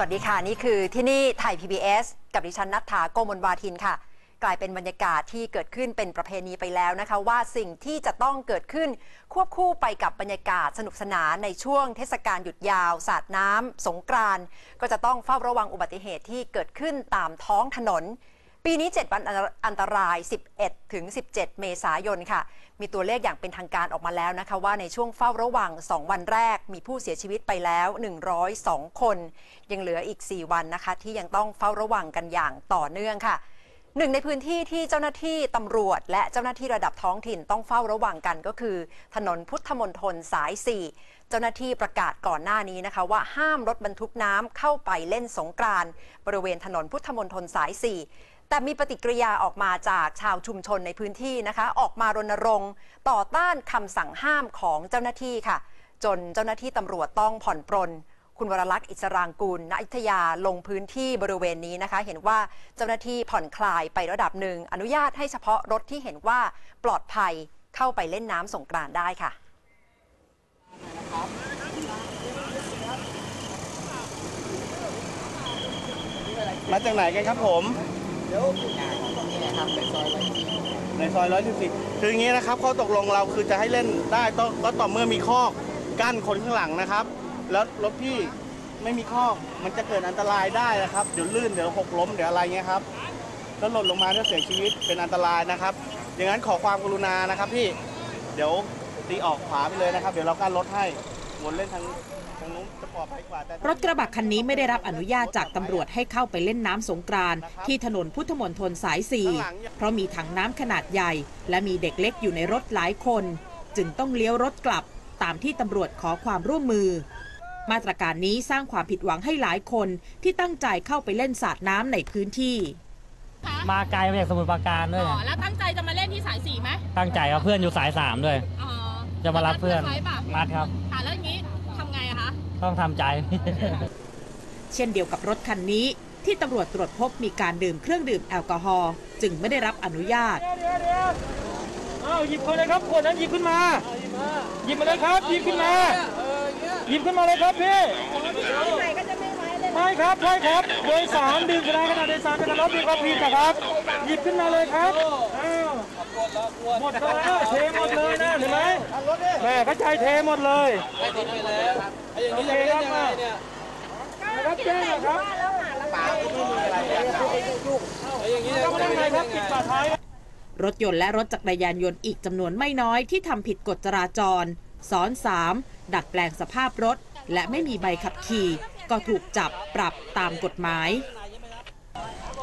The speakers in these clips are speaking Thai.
วัสดีค่ะ นี่คือที่นี่ไทย PBS กับดิฉันนัทธาโกมลวาทินค่ะ กลายเป็นบรรยากาศที่เกิดขึ้นเป็นประเพณีไปแล้วนะคะ ว่าสิ่งที่จะต้องเกิดขึ้นควบคู่ไปกับบรรยากาศสนุกสนานในช่วงเทศกาลหยุดยาว สาดน้ำสงกรานก็จะต้องเฝ้าระวังอุบัติเหตุที่เกิดขึ้นตามท้องถนน ปีนี้ 7 วันอันตราย 11 ถึง 17 เมษายนค่ะ มีตัวเลขอย่างเป็นทางการออกมาแล้วนะคะ ว่าในช่วงเฝ้าระวัง 2 วันแรก มีผู้เสียชีวิตไปแล้ว 102 คน ยังเหลืออีก 4 วันนะคะ ที่ยังต้องเฝ้าระวังกันอย่างต่อเนื่องค่ะหนึ่งในพื้นที่ที่เจ้าหน้าที่ตำรวจ และเจ้าหน้าที่ระดับท้องถิ่นต้องเฝ้าระวังกันก็คือ ถนนพุทธมนตรสาย 4 เจ้าหน้าที่ประกาศก่อนหน้านี้นะคะ ว่าห้ามรถบรรทุกน้ำเข้าไปเล่นสงกรานต์บริเวณถนนพุทธมนตรสาย 4 แต่มีปฏิกิริยาออกมาจากชาวชุมชนในพื้นที่นะคะ ออกมารณรงค์ต่อต้านคำสั่งห้ามของเจ้าหน้าที่ค่ะ จนเจ้าหน้าที่ตำรวจต้องผ่อนปรนคุณวรลักษณ์อิสรางกูลณอยุธยาลงพื้นที่บริเวณนี้นะคะ เห็นว่าเจ้าหน้าที่ผ่อนคลายไประดับหนึ่ง อนุญาตให้เฉพาะรถที่เห็นว่าปลอดภัยเข้าไปเล่นน้ำสงกรานต์ได้ค่ะมาจากไหนกันครับผม ครับในซอยร้อยสิบสี่คืออย่างนี้นะครับข้อตกลงเราคือจะให้เล่นได้ต้องก็ต่อเมื่อมีข้อกั้นคนข้างหลังนะครับ แล้วรถพี่ไม่มีข้อมันจะเกิดอันตรายได้นะครับ เดี๋ยวลื่นเดี๋ยวหกล้มเดี๋ยวอะไรเงี้ยครับแล้วหล่นลงมาถ้าเสียชีวิตเป็นอันตรายนะครับ อย่างนั้นขอความกรุณานะครับพี่ เดี๋ยวตีออกขวาไปเลยนะครับ เดี๋ยวเรากั้นรถให้วนเล่นทางทาง นู้นจะปลอดภัยกว่าแต่ รถกระบะคันนี้ไม่ได้รับอนุญาตจากตำรวจให้เข้าไปเล่นน้ำสงกรานต์ที่ถนนพุทธมนตรสาย 4 เพราะมีถังน้ำขนาดใหญ่ และมีเด็กเล็กอยู่ในรถหลายคน จึงต้องเลี้ยวรถกลับตามที่ตำรวจขอความร่วมมือ มาตรการนี้สร้างความผิดหวังให้หลายคนที่ตั้งใจเข้าไปเล่นสาดน้ำในพื้นที่ มาไกลมาจากสมุทรปราการด้วยอ๋อนะแล้วตั้งใจจะมาเล่นที่สายสี่ไหมตั้งใจครับเพื่อนอยู่สายสามด้วย อ๋อจะมารับเพื่อนไว้ป่ะรัดครับค่ะแล้วอย่างนี้ทำไงอะคะ ต้องทำใจ เช่นเดียวกับรถคันนี้ ที่ตำรวจตรวจพบมีการดื่มเครื่องดื่มแอลกอฮอล์จึงไม่ได้รับอนุญาต เอาหยิบคนเลยครับขวดนั้นหยิบขึ้นมา หยิบมาเลยครับ หยิบขึ้นมา หยิบขึ้นมาเลยครับพี่ ไม่ครับใช่ครับโดยสารดื่มสุราขณะโดยสารเป็นรถมีความผิดนะครับ หยิบขึ้นมาเลยครับอ้าวหมดแล้วเทหมดเลยนะเห็นไหมแม่เข้าใจเทหมดเลยโอเคครับมานะครับแจ้งนะครับก็ไม่ได้ไงครับปิดฝาท้ายรถยนต์และรถจักรยานยนต์อีกจำนวนไม่น้อยที่ทำผิดกฎจราจร ซ้อน 3 ดัดแปลงสภาพรถ และไม่มีใบขับขี่ ก็ถูกจับปรับตามกฎหมาย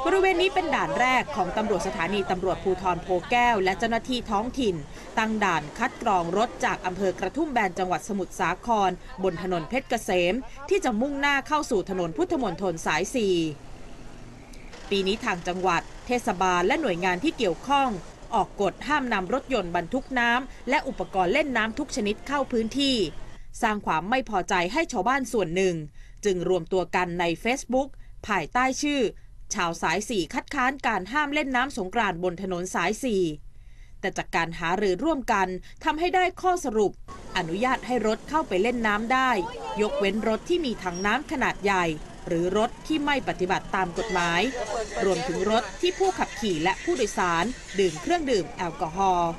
บริเวณนี้เป็นด่านแรกของตำรวจสถานีตำรวจภูธรโพแก้ว และเจ้าหน้าที่ท้องถิ่น ตั้งด่านคัดกรองรถจากอำเภอกระทุ่มแบนจังหวัดสมุทรสาคร บนถนนเพชรเกษม ที่จะมุ่งหน้าเข้าสู่ถนนพุทธมนตรสาย 4 ปีนี้ทางจังหวัด เทศบาลและหน่วยงานที่เกี่ยวข้องออกกฎห้ามนำรถยนต์บรรทุกน้ำและอุปกรณ์เล่นน้ำทุกชนิดเข้าพื้นที่ สร้างความไม่พอใจให้ชาวบ้านส่วนหนึ่ง จึงรวมตัวกันใน Facebook ภายใต้ชื่อ ชาวสายสี่คัดค้านการห้ามเล่นน้ำสงกรานต์บนถนนสายสี่แต่จากการหารือร่วมกันทำให้ได้ข้อสรุป อนุญาตให้รถเข้าไปเล่นน้ำได้ ยกเว้นรถที่มีถังน้ำขนาดใหญ่ หรือรถที่ไม่ปฏิบัติตามกฎหมาย รวมถึงรถที่ผู้ขับขี่และผู้โดยสาร ดื่มเครื่องดื่มแอลกอฮอล์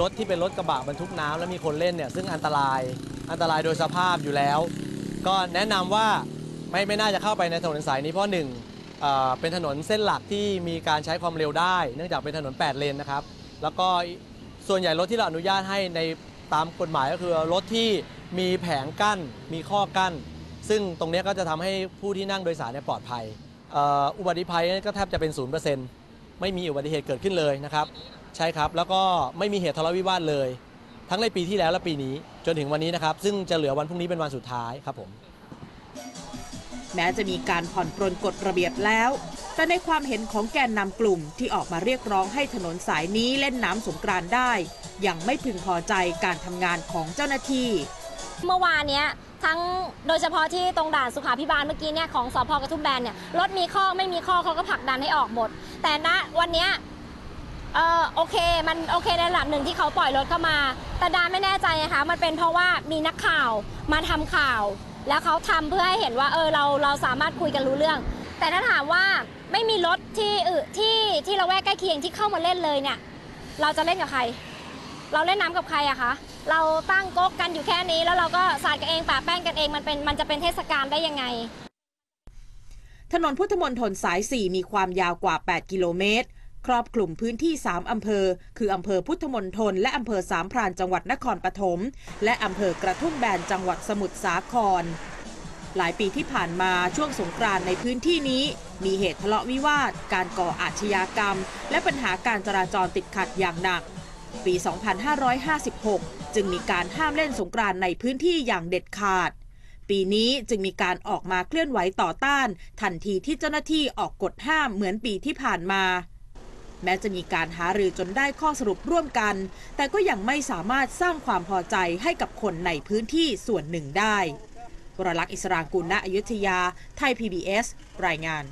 รถที่เป็นรถกระบะบรรทุกน้ำแล้วมีคนเล่นเนี่ยซึ่งอันตรายอันตรายโดยสภาพอยู่แล้ว ก็แนะนำว่าไม่ไม่น่าจะเข้าไปในถนนสายนี้เพราะหนึ่งเอ่อเป็นถนนเส้นหลักที่มีการใช้ความเร็วได้ เนื่องจากเป็นถนน 8 เลนนะครับ แล้วก็ส่วนใหญ่รถที่เราอนุญาตให้ในตามกฎหมายก็คือรถที่มีแผงกั้นมีข้อกั้น ซึ่งตรงเนี้ยก็จะทำให้ผู้ที่นั่งโดยสารเนี่ยปลอดภัยเอ่ออุบัติภัยก็แทบจะเป็น 0%ไม่มีอุบัติเหตุเกิดขึ้นเลยนะครับ ใช่ครับ แล้วก็ไม่มีเหตุทะเลาะวิวาทเลย ทั้งในปีที่แล้วและปีนี้จนถึงวันนี้นะครับ ซึ่งจะเหลือวันพรุ่งนี้เป็นวันสุดท้ายครับผม แม้จะมีการผ่อนปรนกฎระเบียบแล้ว แต่ในความเห็นของแกนนำกลุ่มที่ออกมาเรียกร้องให้ถนนสายนี้เล่นน้ำสงกรานต์ได้ ยังไม่พึงพอใจการทำงานของเจ้าหน้าที่ เมื่อวานเนี้ยทั้งโดยเฉพาะที่ตรงด่านสุขาพิบาลเมื่อกี้เนี่ยของสพกระทุ่มแบนเนี่ยรถมีข้อไม่มีข้อเขาก็ผลักดันให้ออกหมด แต่ณวันเนี้ย เออโอเค มันโอเคในระดับหนึ่งที่เขาปล่อยรถเข้ามา แต่ดาไม่แน่ใจนะคะมันเป็นเพราะว่ามีนักข่าวมาทำข่าว แล้วเขาทำเพื่อให้เห็นว่าเออเราเราสามารถคุยกันรู้เรื่อง แต่ถ้าถามว่าไม่มีรถที่อื่นที่ที่เราแวกใกล้เคียงที่เข้ามาเล่นเลยเนี่ย เราจะเล่นกับใคร เราเล่นน้ำกับใครอะคะเราตั้งก๊กกันอยู่แค่นี้แล้วเราก็สาดกันเองปะแป้งกันเองมันเป็นมันจะเป็นเทศกาลได้ยังไงถนนพุทธมนตรสาย 4 มีความยาวกว่า 8 กิโลเมตร ครอบคลุมพื้นที่ 3 อำเภอ คืออำเภอพุทธมนตรและอำเภอสามพรานจังหวัดนครปฐมและอำเภอกระทุ่มแบนจังหวัดสมุทรสาคร หลายปีที่ผ่านมาช่วงสงกรานต์ในพื้นที่นี้ มีเหตุทะเลาะวิวาท การก่ออาชญากรรม และปัญหาการจราจรติดขัดอย่างหนัก ปี 2556 จึงมีการห้ามเล่นสงกรานต์ในพื้นที่อย่างเด็ดขาดปีนี้จึงมีการออกมาเคลื่อนไหวต่อต้าน ทันทีที่เจ้าหน้าที่ออกกฎห้ามเหมือนปีที่ผ่านมา แม้จะมีการหารือจนได้ข้อสรุปร่วมกัน แต่ก็ยังไม่สามารถสร้างความพอใจให้กับคนในพื้นที่ส่วนหนึ่งได้ วรลักษณ์อิสรางกุลณอยุธยา ไทย PBS รายงาน